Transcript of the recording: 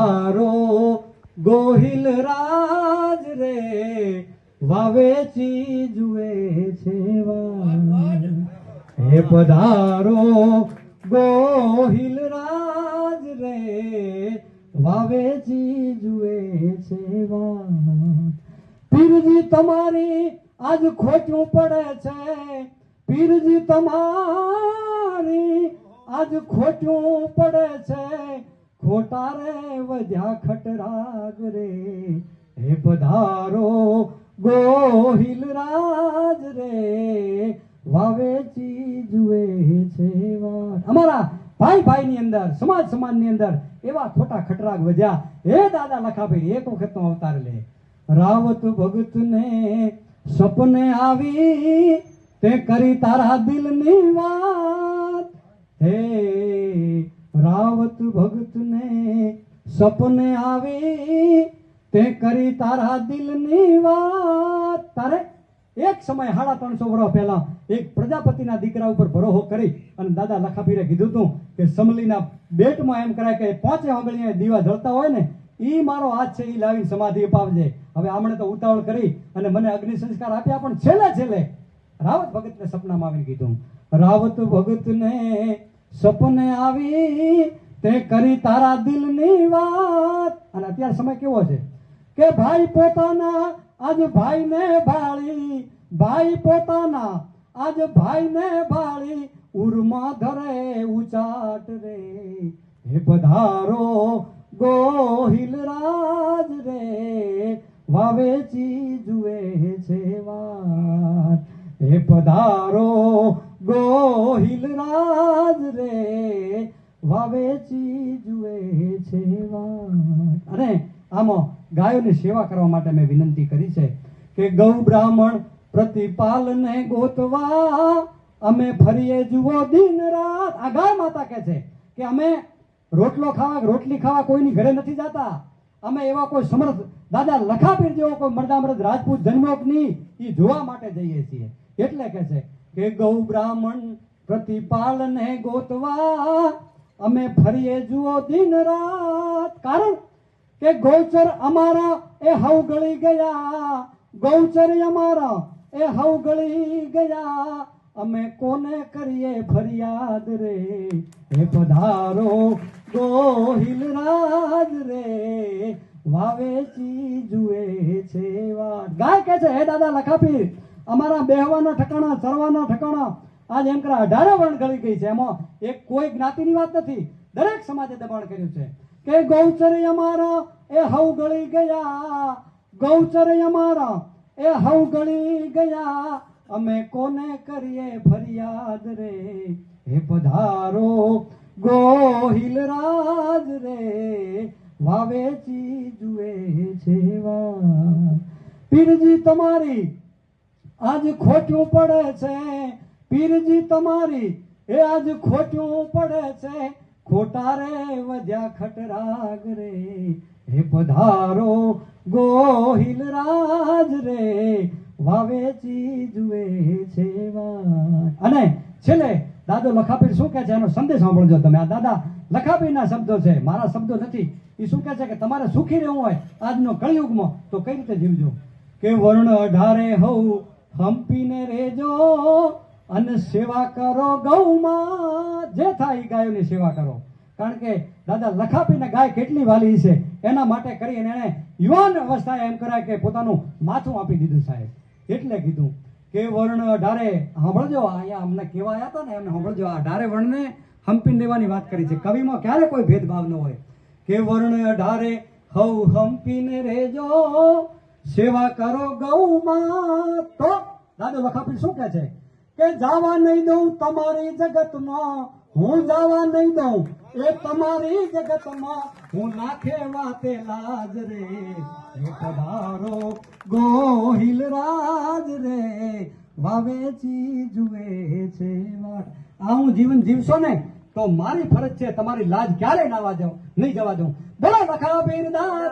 પધારો ગોહિલ રાજ રે, વાવે ચી જુએ છે હે પધારો ગોહિલ રાજ રે, વાવે ચી જુએ છે પીરજી તમારી આજ ખોટું પડે છે, પીરજી તમારી આજ ખોટું પડે છે. ખોટા રે વધ્યા ખટરાગ રે. હે પધારો ગોહિલ રાજ રે. વાવેચી જુએ છે અમારા ભાઈ ભાઈ ની અંદર, સમાજ સમાજની અંદર એવા ખોટા ખટરાગ વધ્યા. હે દાદા લખાભાઈ, એક વખત નો અવતાર લે. રાવત ભગત ને સપને આવી, તે કરી તારા દિલની વાત. હે રાવત ભગત ને સપને આવી, તે કરી તારા દિલની વાત. તારે એક સમય સાડા ત્રણસો વર્ષ પહેલા એક પ્રજાપતિના દીકરા ઉપર ભરોહો કરી અને દાદા લખાપીરે કીધું હતું કે સમલીના બેટમાં એમ કરાય કે પાંચે આંગળીએ દીવા જળતા હોય ને એ મારો હાથ છે એ લાવીને સમાધિ અપાવજે. હવે આમણે તો ઉતાવળ કરી અને મને અગ્નિ સંસ્કાર આપ્યા, પણ છેલ્લે છેલ્લે રાવત ભગતને સપનામાં આવીને કીધું, રાવત ભગતને સપને આવી તે કરી તારા દિલની વાત. અને અત્યારે સમય કેવો છે? કે ભાઈ પોતાના, આજ ભાઈને ભાળી, ભાઈ પોતાના, આજ ભાઈને ભાળી, ઉર્મા ધરે, ઉચાટ રે. હે પધારો ગોહિલ રાજ રે વાવેચી જુએ છે વાર હે પધારો ગોહિલ રાજ રે વાવેચી જુએ છે અને આમાં ગાયોની સેવા કરવા માટે મેં વિનંતી કરી છે કે ગૌ બ્રાહ્મણ પ્રતિપાલને ગોતવા અમે ફરીએ જુઓ દિન રાત. આ ગાય માતા કહે છે કે અમે રોટલો ખાવા, રોટલી ખાવા કોઈની ઘરે નથી જતા. અમે એવા કોઈ સમર્થ દાદા લખાપીર જેવો કોઈ મરદામરદ રાજપૂત જન્મોક કે નહીં એ જોવા માટે જઈએ છીએ. એટલે કે છે કે ગૌ બ્રાહ્મણ પ્રતિપાલને ગોતવા અમે ફરીએ જુઓ દિન રાત. કારણ કે ગૌચર અમારા એ હવ ગળી ગયા. ગૌચર અમારા એ હવ ગળી ગયા. અમે કોને કરીએ ફરિયાદ રે? હે પધારો ગોહિલ રાજ રે. વાવેચી જુએ છે વાત ગાય કે છે, હે દાદા લખાપીર અમારા બેહવાના ઠકાણા સરવાના ઠકાણા આજ એમ કરા અઢારે વર્ણ ગળી ગઈ છે. એમાં એક કોઈ જ્ઞાતિની વાત નથી. દરેક સમાજે દબાણ કર્યું છે કે ગૌચર અમારા, એ હવ ગળી ગયા. ગૌચર અમારા, એ હવ ગળી ગયા. અમે કોને કરીએ ફરિયાદ રે? હે પધારો ગોહિલ રાજ રે. વાવેચી જુએ છે વા. પીરજી, તમારી આજ ખોટું પડે છે. પીરજી તમારી, એ આજ ખોટું પડે છે. ખોટા રે, વધ્યા ખટરાગ રે. હે પધારો ગોહિલ રાજ રે. વાવે જુએ છે અને છેલ્લે, દાદો લખાપીર શું કહે છે? એનો સંદેશ સાંભળજો તમે. આ દાદા લખાપીરના શબ્દો છે. મારા શબ્દો નથી. એ શું કહે છે કે તમારે સુખી રહેવું હોય આજનો કળિયુગમાં, તો કઈ રીતે જીવજો? કે વર્ણ અઢારે હવ હંપીને રેજો અને સેવા કરો ગૌમાં. જે થાય ગાયોની સેવા કરો. કારણ કે દાદા લખાપીને ગાય કેટલી વાલી છે? એના માટે કરીને એને યુવાન અવસ્થાએ એમ કરાય કે પોતાનું માથું આપી દીધું સાહેબ. એટલે કીધું કે વર્ણ અઢારે સાંભળજો, અહીંયા અમને કેવા આવ્યા હતા ને, એમને સાંભળજો. આ અઢારે વર્ણને હંપીને લેવાની વાત કરી છે. કવિમાં ક્યારે કોઈ ભેદભાવ ન હોય. કે વર્ણ અઢારે હવ હંપીને રેજો, સેવા કરો ગૌમાં. તો દાદો વખાપી શું કે છે? કે જવા નહીં દઉં તમારી જગતમાં, હું જવા નહીં દઉં એ તમારી જગતમાં, હું નાખે વાતે લાજ રે. પધારો ગોહિલ રાજ રે. વાવેચી જુએ છે આ હું જીવન જીવશો ને, તો મારી ફરજ છે, તમારી લાજ ક્યારે ના જવા દઉં નહીં જવા દઉં. બોલો લખા દાદા.